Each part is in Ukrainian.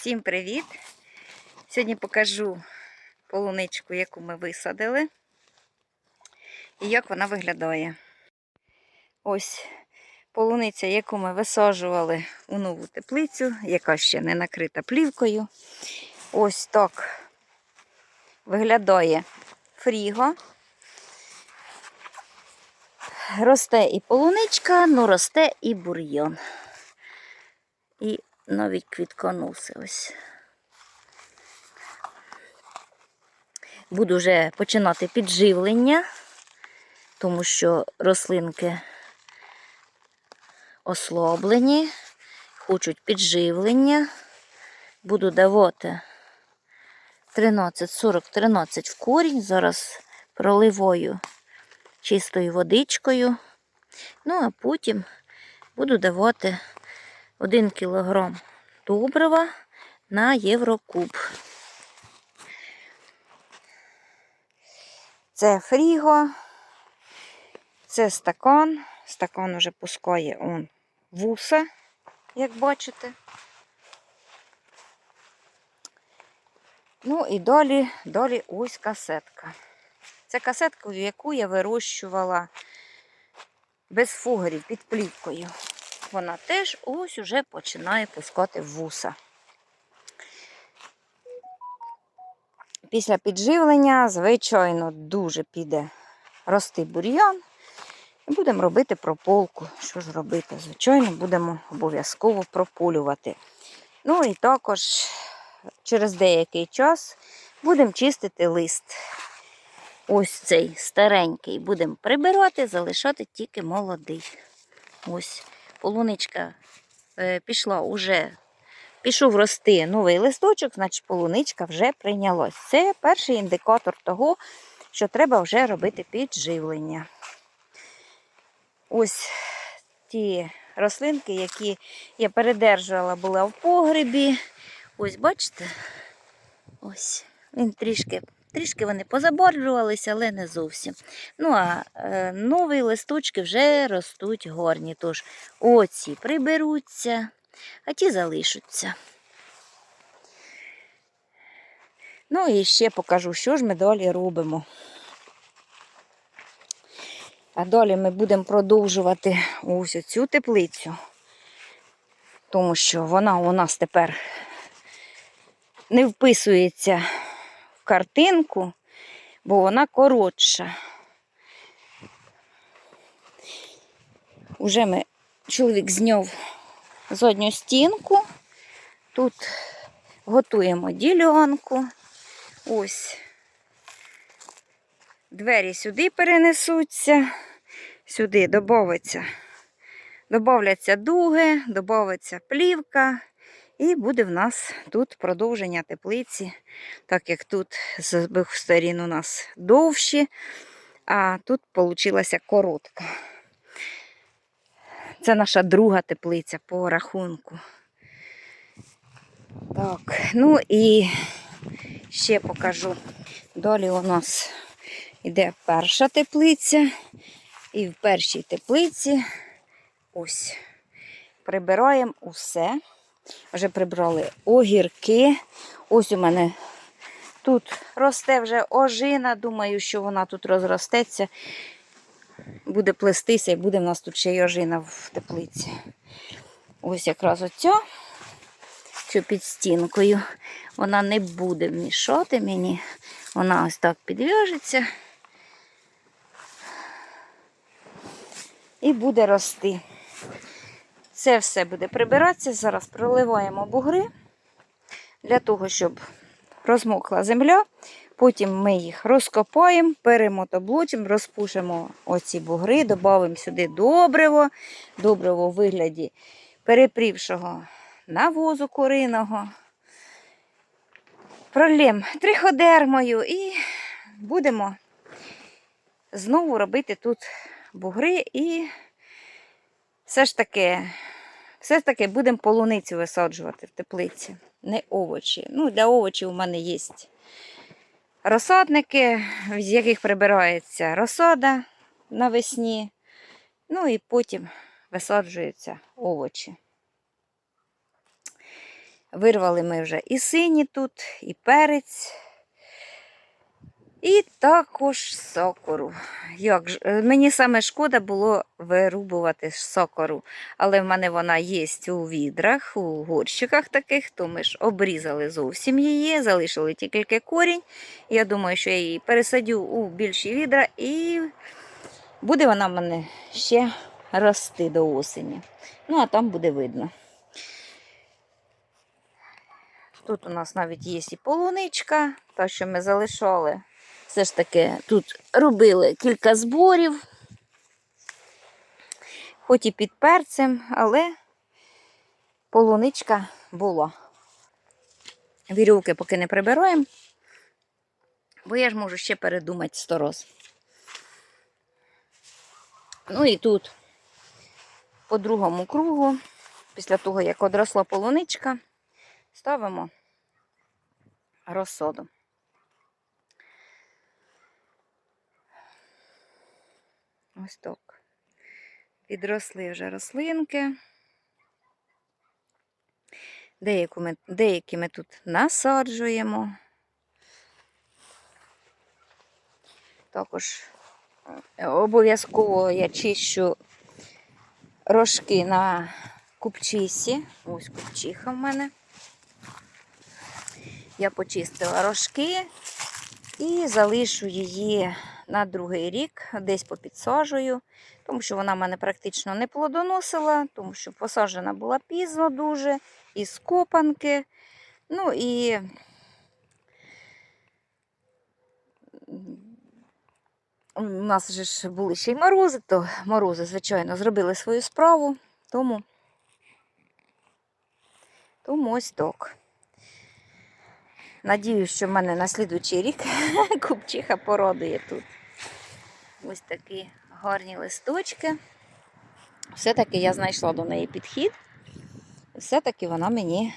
Всім привіт! Сьогодні покажу полуничку, яку ми висадили, і як вона виглядає. Ось полуниця, яку ми висаджували у нову теплицю, яка ще не накрита плівкою. Ось так виглядає фріго. Росте і полуничка, ну росте і бур'йон. І навіть квітконоси ось. Буду вже починати підживлення, тому що рослинки ослаблені, хочуть підживлення. Буду давати 13-40-13 в корінь. Зараз проливаю чистою водичкою. Ну, а потім буду давати 1 кг добрива на Єврокуб. Це фріго, це стакан. Стакан уже пускає он вуса, як бачите. Ну і далі, далі ось касетка. Це касетка, яку я вирощувала без фугерів під плівкою. Вона теж ось уже починає пускати вуса. Після підживлення, звичайно, дуже піде рости бур'ян. І будемо робити прополку. Що ж робити? Звичайно, будемо обов'язково прополювати. Ну і також через деякий час будемо чистити лист. Ось цей старенький будемо прибирати, залишати тільки молодий. Ось полуничка е, пішла уже, пішов рости новий листочок, значить полуничка вже прийнялась. Це перший індикатор того, що треба вже робити підживлення. Ось ті рослинки, які я передержувала, була в погребі. Ось, бачите? Ось, він трішки. Трішки вони позаборджувалися, але не зовсім. Ну, а е, нові листочки вже ростуть горні. Тож оці приберуться, а ті залишаться. Ну і ще покажу, що ж ми далі робимо. А далі ми будемо продовжувати ось цю теплицю, тому що вона у нас тепер не вписується картинку, бо вона коротша. Уже ми чоловік зняв задню стінку. Тут готуємо ділянку. Ось. Двері сюди перенесуться, сюди додаться, додавляться дуги, додається плівка. І буде в нас тут продовження теплиці, так як тут з обох сторін у нас довші, а тут вийшла коротка. Це наша друга теплиця по рахунку. Так, ну і ще покажу. Далі у нас йде перша теплиця. І в першій теплиці ось прибираємо усе. Вже прибрали огірки. Ось у мене тут росте вже ожина. Думаю, що вона тут розростеться, буде плестися і буде в нас тут ще й ожина в теплиці. Ось якраз оця, що під стінкою. Вона не буде мішати мені. Вона ось так підв'яжеться і буде рости. Це все буде прибиратися. Зараз проливаємо бугри для того, щоб розмокла земля. Потім ми їх розкопаємо, перемотоблочимо, розпушимо оці бугри, додамо сюди добриво, добриво у вигляді перепрівшого навозу куриного. Пролємо триходермою і будемо знову робити тут бугри і все ж таки, все ж таки будемо полуницю висаджувати в теплиці, не овочі. Ну, Для овочів у мене є розсадники, з яких прибирається розсада навесні. Ну і потім висаджуються овочі. Вирвали ми вже і сині тут, і перець, і також сокору. Як ж, е, мені саме шкода було вирубувати сокору, але в мене вона є у відрах, у горщиках таких, то ми ж обрізали зовсім її, залишили тільки корінь. Я думаю, що я її пересадю у більші відра і буде вона в мене ще рости до осені. Ну, а там буде видно. Тут у нас навіть є і полуничка, та, що ми залишали. Все ж таки тут робили кілька зборів, хоч і під перцем, але полуничка була. Вірюки поки не прибираємо, бо я ж можу ще передумати сто роз. Ну і тут по другому кругу, після того, як одросла полуничка, ставимо розсоду. Ось так. Підросли вже рослинки. Деяку ми, деякі ми тут насаджуємо. Також е, обов'язково я чищу рожки на купчисі. Ось купчиха в мене. Я почистила рожки і залишу її на другий рік, десь попідсаджую, тому що вона мене практично не плодоносила, тому що посаджена була пізно дуже, із копанки. Ну і у нас же ж були ще й морози, то морози, звичайно, зробили свою справу, тому, тому ось так. Надіюсь, що в мене на слідуючий рік купчиха породує тут. Ось такі гарні листочки. Все-таки я знайшла до неї підхід. Все-таки вона мені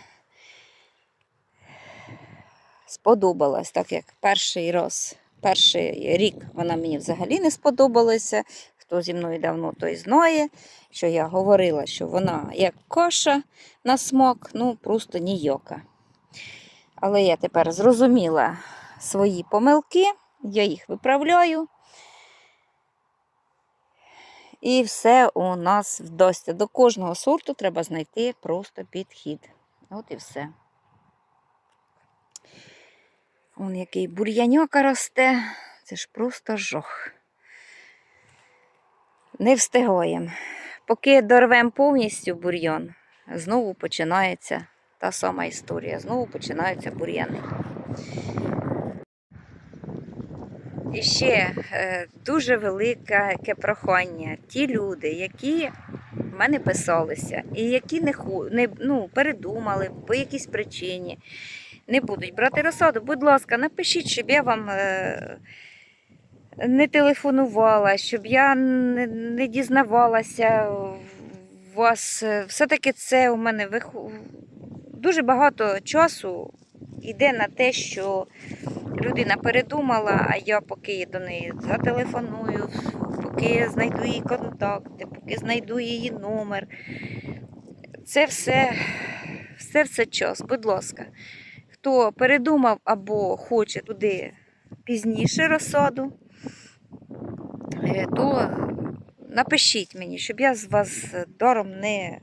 сподобалась, так як перший раз, перший рік вона мені взагалі не сподобалася. Хто зі мною давно, той знає, що я говорила, що вона як каша на смак, ну просто ніяка. Але я тепер зрозуміла свої помилки, я їх виправляю. І все у нас вдасться. До кожного сорту треба знайти просто підхід. От і все. Вон який бур'яньока росте, це ж просто жох. Не встигаємо. Поки дорвемо повністю бур'ян, знову починається та сама історія. Знову починаються бур'яни. І ще е, дуже велике прохання. Ті люди, які в мене писалися, і які не, не ну, передумали по якійсь причині, не будуть брати розсаду, будь ласка, напишіть, щоб я вам е, не телефонувала, щоб я не, дізнавалася вас. Все-таки це у мене виху... дуже багато часу йде на те, що людина передумала, а я поки до неї зателефоную, поки знайду її контакти, поки знайду її номер. Це все, все, все час, будь ласка. Хто передумав або хоче туди пізніше розсаду, е, то напишіть мені, щоб я з вас даром не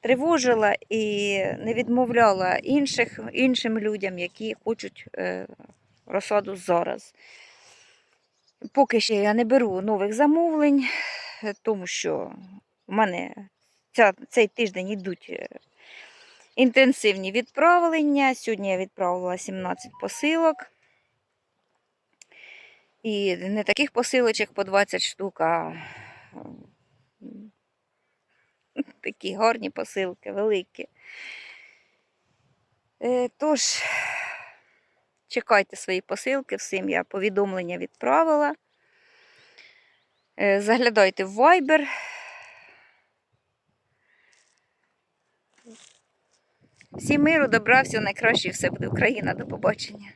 тривожила і не відмовляла інших, іншим людям, які хочуть е, розсаду зараз. Поки ще я не беру нових замовлень, тому що в мене ця, цей тиждень йдуть е, інтенсивні відправлення. Сьогодні я відправила 17 посилок. І не таких посилочок по 20 штук, а такі гарні посилки, великі. Е, Тож, чекайте свої посилки, всім я повідомлення відправила. Е, Заглядайте в Viber. Всім миру, добра, всього найкраще, все буде Україна. До побачення.